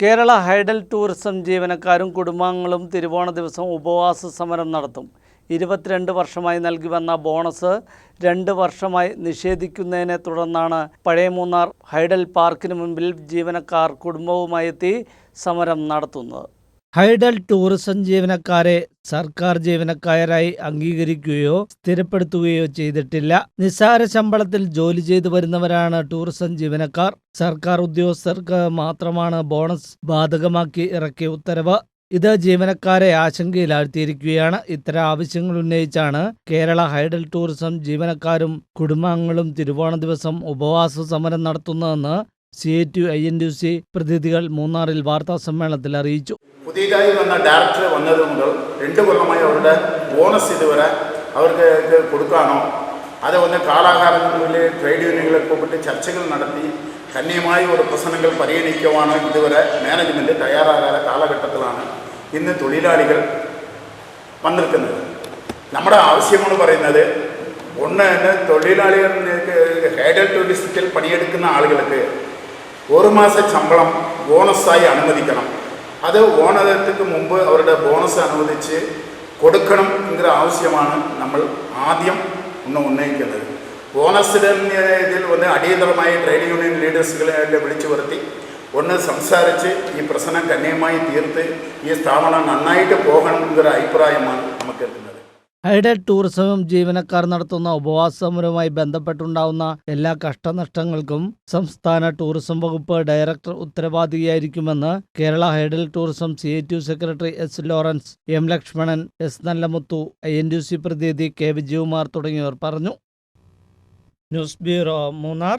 Kerala hydel tourism ജീവനക്കാരും കുടുംബാംഗങ്ങളും തിരുവോണ ദിവസം ഉപവാസ സമരം നടത്തും. ഇരുപത്തിരണ്ട് വർഷമായി നൽകി വന്ന ബോണസ് രണ്ട് വർഷമായി നിഷേധിക്കുന്നതിനെ തുടർന്നാണ് പഴയ മൂന്നാർ ഹൈഡൽ പാർക്കിന് മുൻപിൽ ജീവനക്കാർ കുടുംബവുമായി എത്തി സമരം നടത്തുന്നത്. ഹൈഡൽ ടൂറിസം ജീവനക്കാരെ സർക്കാർ ജീവനക്കാരായി അംഗീകരിക്കുകയോ സ്ഥിരപ്പെടുത്തുകയോ ചെയ്തിട്ടില്ല. നിസ്സാര ശമ്പളത്തിൽ ജോലി ചെയ്തു വരുന്നവരാണ് ടൂറിസം ജീവനക്കാർ. സർക്കാർ ഉദ്യോഗസ്ഥർക്ക് മാത്രമാണ് ബോണസ് ബാധകമാക്കി ഇറക്കിയ ഉത്തരവ്. ഇത് ജീവനക്കാരെ ആശങ്കയിലാഴ്ത്തിയിരിക്കുകയാണ്. ഇത്തരം ആവശ്യങ്ങൾ ഉന്നയിച്ചാണ് കേരള ഹൈഡൽ ടൂറിസം ജീവനക്കാരും കുടുംബാംഗങ്ങളും തിരുവോണ ദിവസം ഉപവാസ സമരം നടത്തുന്നതെന്ന് C A to I N D C പ്രതിനിധികൾ മൂന്നാറിൽ വാർത്താ സമ്മേളനത്തിൽ അറിയിച്ചു. പുതിയതായി വന്ന ഡയറക്ടർ വന്നത് മുതൽ രണ്ട് കൊല്ലമായി അവരുടെ ബോണസ് ഇതുവരെ അവർക്ക് ഇത് കൊടുക്കാനോ അത് ഒന്ന് കാലാകാലങ്ങളിൽ ട്രേഡ് യൂണിയനുകളെ കൂപ്പിട്ട് ചർച്ചകൾ നടത്തി കന്യമായ ഒരു പ്രശ്നങ്ങൾ പരിഗണിക്കുവാണ് ഇതുവരെ മാനേജ്മെന്റ് തയ്യാറാകാത്ത കാലഘട്ടത്തിലാണ് ഇന്ന് തൊഴിലാളികൾ വന്നിരിക്കുന്നത്. നമ്മുടെ ആവശ്യമെന്ന് പറയുന്നത് ഒന്ന് തൊഴിലാളികൾ ഹേഡൽ ടൂറിസത്തിൽ പണിയെടുക്കുന്ന ആളുകൾക്ക് ഒരു മാസ ശമ്പളം ബോണസായി അനുവദിക്കണം. അത് ഓണത്തിന് മുമ്പ് അവരുടെ ബോണസ് അനുവദിച്ച് കൊടുക്കണം എന്നൊരു ആവശ്യമാണ് നമ്മൾ ആദ്യം ഒന്ന് ഉന്നയിക്കുന്നത് ബോണസിന്റെ ഇതിൽ ഒന്ന് അടിയന്തരമായി ട്രേഡ് യൂണിയൻ ലീഡേഴ്സുകളെ വിളിച്ചു വരുത്തി ഒന്ന് സംസാരിച്ച് ഈ പ്രശ്നം കന്യമായി തീർത്ത് ഈ സ്ഥാപനം നന്നായിട്ട് പോകണം എന്നൊരു അഭിപ്രായമാണ് നമുക്ക് ഹൈഡൽ ടൂറിസം ജീവനക്കാർ നടത്തുന്ന ഉപവാസ സമരവുമായി ബന്ധപ്പെട്ടുണ്ടാവുന്ന എല്ലാ കഷ്ടനഷ്ടങ്ങൾക്കും സംസ്ഥാന ടൂറിസം വകുപ്പ് director ഉത്തരവാദിയായിരിക്കുമെന്ന് Kerala hydel tourism C A secretary S Lawrence M Lakshmanan S Nallamuthu I N D C പ്രതിനിധി കെ വിജയകുമാർ തുടങ്ങിയവർ പറഞ്ഞു. News bureau Munnar.